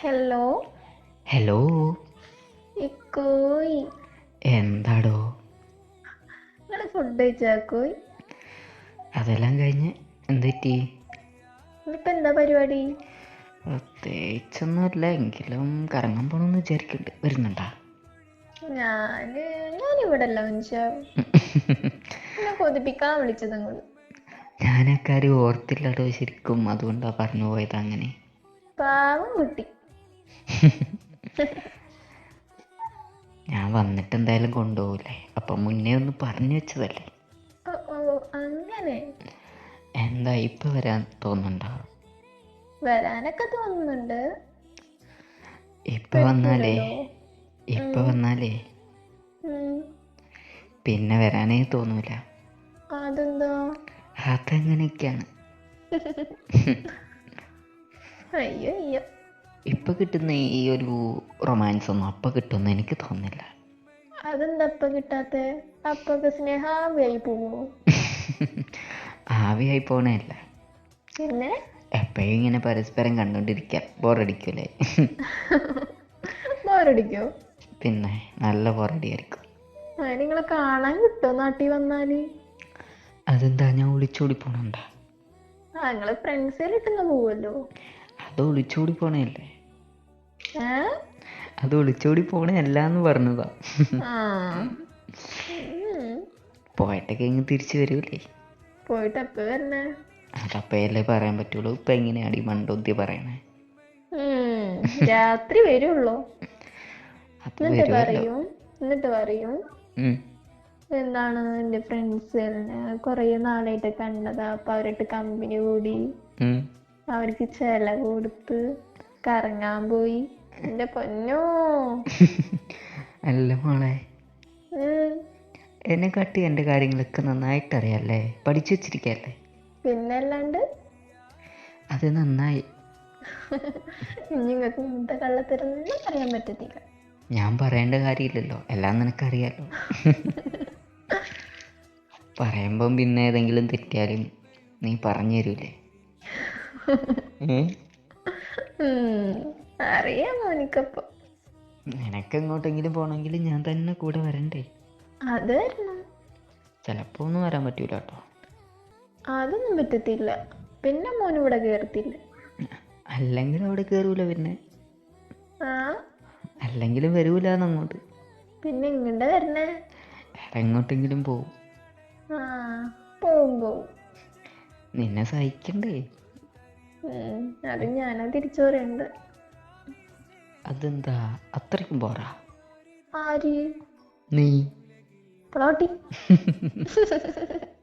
Hello hello ഇക്കോയ്. എന്താടോ? നിങ്ങൾ food കഴിച്ചാക്കോയ് അതെല്ലാം കഴിഞ്ഞ് എന്തെറ്റി ഇപ്പം എന്താ പരിപാടി? പ്രത്യേകിച്ചൊന്നുമില്ല എങ്കിലും കറങ്ങാൻ പോകണമെന്ന് വിചാരിക്കുന്നുണ്ട് വരുന്നുണ്ടാ? ഞാൻ ഞാനിവിടെ അല്ല മനുഷ്യ. എന്നെ കൊതിപ്പിക്കാൻ വിളിച്ചത് നിങ്ങൾ ഞാൻ കാര്യം ഓർത്തില്ലടോ ശരിക്കും. അതുകൊണ്ടാ പറഞ്ഞു പോയത് അങ്ങനെ പാവം കുട്ടി. ഞാൻ വന്നിട്ട് എന്തായാലും കൊണ്ടുപോകില്ലേ അപ്പൊ മുന്നേ ഒന്ന് പറഞ്ഞു വെച്ചതല്ലേ? അങ്ങനെ? എന്താ ഇപ്പൊ വരാൻ തോന്നുന്നുണ്ടോ? വരാനൊക്കെ തോന്നുന്നുണ്ട്. ഇപ്പൊ വന്നാലേ? ഇപ്പൊ വന്നാലേ. പിന്നെ വരാനേ തോന്നൂല. അതെന്താ? അതങ്ങനെയൊക്കെയാണ്? അയ്യോ അയ്യോ. ഇപ്പം കിട്ടുന്ന ഈ ഒരു റൊമാൻസ് ഒന്നും അപ്പം കിട്ടുമെന്ന് എനിക്ക് തോന്നുന്നില്ല. അതെന്താ അപ്പ കിട്ടാത്ത? അപ്പൊക്കെ സ്നേഹാവിയായി പോവോ? ആവിയായി പോണല്ല പിന്നെ? എപ്പോഴും ഇങ്ങനെ പരസ്പരം കണ്ടുകൊണ്ടിരിക്കുക ബോറടിക്കൂലേ? ബോറടിക്കോ? പിന്നെ നല്ല ബോറടിയായിരിക്കും. നിങ്ങളെ കാണാൻ കിട്ടോ നാട്ടിൽ വന്നാൽ? അതെന്താ ഞാൻ ഒളിച്ചോടി പോണണ്ടാ? ആ നിങ്ങൾ ഫ്രണ്ട്സിലിട്ടങ്ങ് പോവല്ലോ. അത് ഒളിച്ചോടി പോണല്ലേ അത് ഒളിച്ചോടി പോണല്ല എന്ന് പറഞ്ഞതാ പോയിട്ടൊക്കെ ഇങ്ങ് തിരിച്ചു വരൂലേ? പോയിട്ട് എപ്പ വരണേ അതപ്പയല്ലേ പറയാൻ പറ്റുള്ളൂ. ഇപ്പൊ എങ്ങനെയാണ് ഈ മണ്ടോദ്യ പറയണേ. രാത്രി വരുള്ളൂ. എന്നിട്ട് പറയും. എന്നിട്ട് പറയും. എന്താണ് എന്റെ ഫ്രണ്ട്സ് കൊറേ നാളായിട്ട് കണ്ടതാ. അപ്പൊ അവരായിട്ട് കമ്പനി കൂടി. അവർക്ക് ചില കൊടുത്ത് കറങ്ങാൻ പോയി. എന്റെ പൊന്നോ. അല്ല മോളെ. എന്നെ കാട്ടി എന്റെ കാര്യങ്ങളൊക്കെ നന്നായിട്ട് അറിയാല്ലേ പഠിച്ചു വെച്ചിരിക്കല്ലേ പിന്നെ അല്ലാണ്ട് അത് നന്നായി. നിങ്ങൾക്ക് ഇങ്ങനത്തെ കള്ളത്തരൊന്നും പറയാൻ പറ്റത്തില്ല. ഞാൻ പറയേണ്ട കാര്യമില്ലല്ലോ. എല്ലാം നിനക്കറിയാലോ. പറയുമ്പം പിന്നെ ഏതെങ്കിലും തെറ്റിയാലും നീ പറഞ്ഞു തരൂലേ. അറിയാം മോനിക്കപ്പോ നിനക്ക് എങ്ങോട്ടെങ്കിലും പോണെങ്കിൽ ഞാൻ തന്നെ കൂടെ വരണ്ടേ? അത് വരണം. ചിലപ്പോൾ ഒന്നും വരാൻ പറ്റൂല കേട്ടോ. അതൊന്നും പറ്റത്തില്ല. പിന്നെ മോൻ ഇവിടെ കേറത്തില്ല. അല്ലെങ്കിൽ അവിടെ കേറൂല പിന്നെ. ആ? അല്ലെങ്കിലും വരൂല അങ്ങോട്ട് പിന്നെ ഇങ്ങണ്ട വരണേ? എങ്ങോട്ടെങ്കിലും പോവും. ആ പോവും പോവും. നിന്നെ സഹിക്കണ്ടേ. അത് ഞാനാ തിരിച്ചു പറയുന്നുണ്ട് അതെന്താ? അത്രയ്ക്കും പോറാ ആര്? നീ? പ്ലോട്ടി